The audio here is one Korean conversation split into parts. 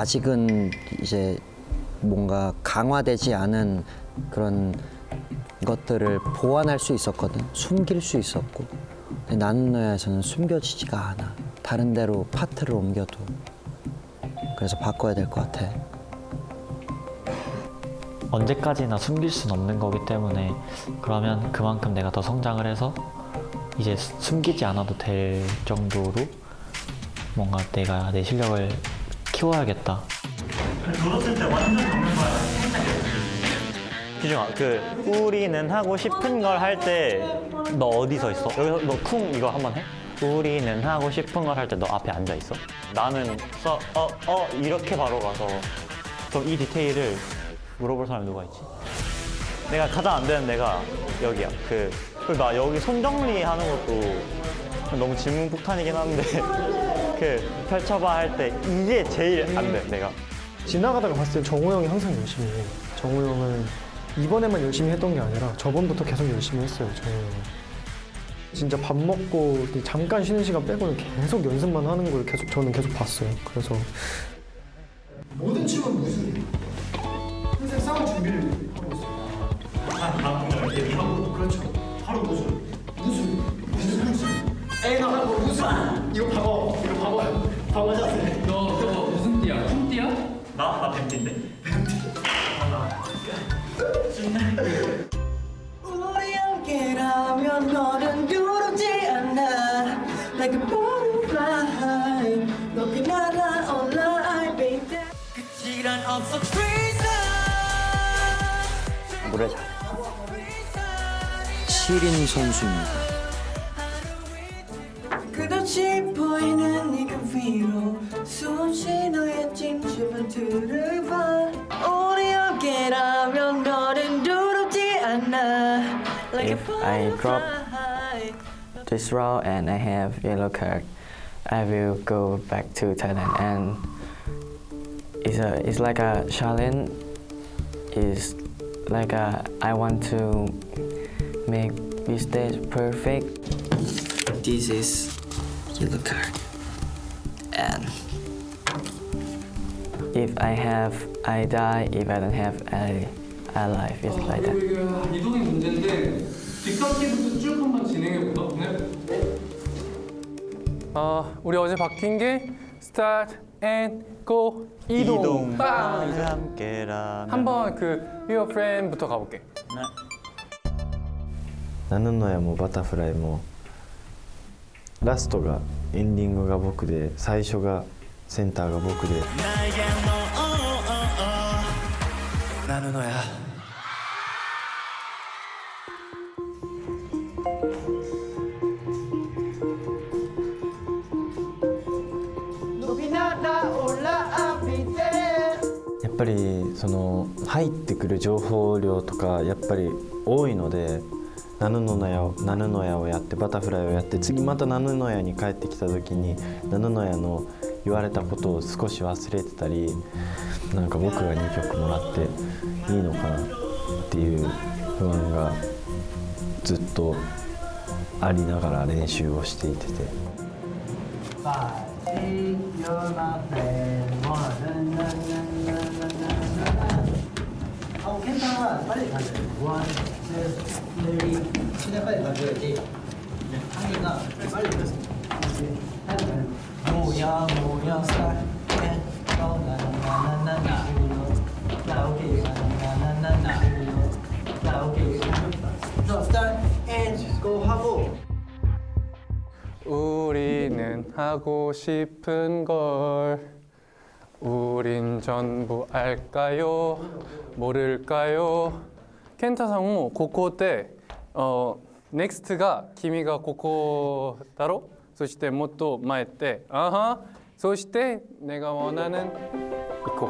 아직은 이제 뭔가 강화되지 않은 그런 것들을 보완할 수 있었거든. 숨길 수 있었고. 근데 나는 너야에서는 숨겨지지가 않아. 다른 데로 파트를 옮겨도. 그래서 바꿔야 될 것 같아. 언제까지나 숨길 순 없는 거기 때문에 그러면 그만큼 내가 더 성장을 해서 이제 수- 숨기지 않아도 될 정도로 뭔가 내가 내 실력을 키워야겠다. 기중아, 그 우리는 하고 싶은 걸 할 때 너 어디서 있어? 여기서 너 쿵 이거 한번 해? 우리는 하고 싶은 걸 할 때 너 앞에 앉아 있어? 나는 써, 어, 어 이렇게 바로 가서 그럼 이 디테일을 물어볼 사람이 누가 있지? 내가 가장 안 되는 데가 여기야. 그, 그리고 나 여기 손 정리하는 것도 너무 질문 폭탄이긴 한데 그 펼쳐봐 할 때 이게 제일 안 돼, 내가. 지나가다가 봤을 때 정우 형이 항상 열심히 해. 정우 형은 이번에만 열심히 했던 게 아니라 저번부터 계속 열심히 했어요. 정우 형은. 진짜 밥 먹고 잠깐 쉬는 시간 빼고는 계속 연습만 하는 걸 계속 저는 계속 봤어요. 그래서 모든 춤은 무술. 항상 싸울 준비를 우리 함께라면 너는 두렵지 않아 Like a butterfly 높이 날아올라 baby 끝이란 없어 freeze 노래 잘해. 시린 선수입니다. 끝없이 보이는 네가 위로 숨쉬 너의 진심을 들어 I drop this round and I have yellow card, I will go back to Thailand and it's a it's like a challenge. It's like a I want to make this stage perfect. This is yellow card. And If I have, I die. If I don't have, I I live. It's like that. 이거 이동이 문제인데 뒷감기부터 쭉 한번 진행해 볼까 오늘? 어, 우리 어제 바뀐 게 start and go 이동. 빵. 함께라면 한번 그 Your Friend부터 가볼게. ナヌノヤもバタフライもラストがエンディングが僕で最初がセンターが僕で 나는 너야 やっぱりその入ってくる情報量とかやっぱり多いのでナヌノヤをナヌノヤをやってバタフライをやって次またナヌノヤに帰ってきた時にナヌノヤの言われたことを少し忘れてたりなんか僕が2曲もらっていいのかなっていう不安がずっとありながら練習をしていてて。もやもうやさ。 우리는 하고 싶은 걸 우린 전부 알까요? 모를까요? 켄타 상무 고코 때 어, 넥스트가 키미가 고코 다로 そしてもっと前って아하そして내가 원하는 이코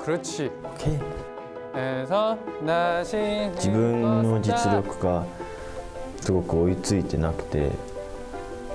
그렇지 오케이. 그래서 다시 自分の実力がすごく追いついてなくて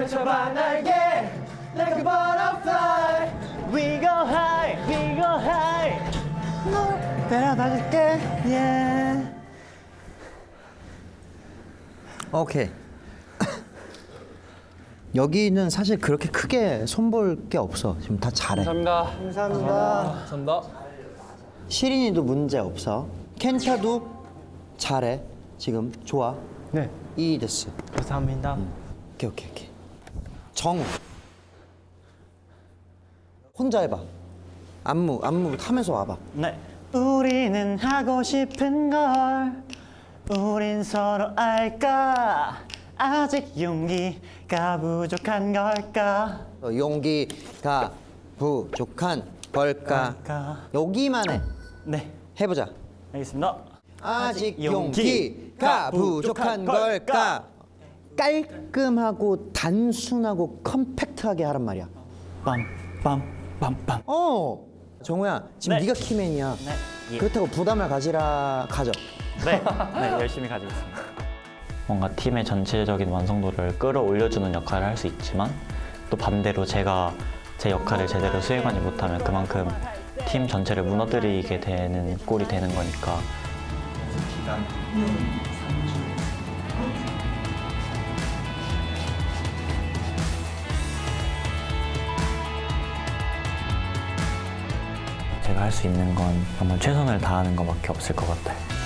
펼쳐봐 날개 like a butterfly We go high, we go high. 널 데려다 줄게 yeah. 오케이. 여기는 사실 그렇게 크게 손볼 게 없어. 지금 다 잘해. 감사합니다. 감사합니다. 감사합니다. 시린이도 문제 없어. 켄타도 잘해. 지금 좋아. 네. 이 됐어. 감사합니다. 오케이 오케이 오케이. 정우. 혼자 해봐. 안무 안무 하면서 와봐. 네. 우리는 하고 싶은 걸 우린 서로 알까 아직 용기가 부족한 걸까 어, 용기가 부족한 걸까? 걸까? 여기만 해. 네 해보자. 알겠습니다 아직 용기가 부족한 걸까? 깔끔하고 단순하고 컴팩트하게 하란 말이야. 빰빰빰빰 어, 정우야 지금 네. 네. 가 키맨이야. 네. 예. 그렇다고 부담을 가지라 가져. 네, 네 열심히 가지겠습니다. 뭔가 팀의 전체적인 완성도를 끌어올려주는 역할을 할 수 있지만 또 반대로 제가 제 역할을 제대로 수행하지 못하면 그만큼 팀 전체를 무너뜨리게 되는 꼴이 되는 거니까 할 수 있는 건 정말 최선을 다하는 것밖에 없을 것 같아요.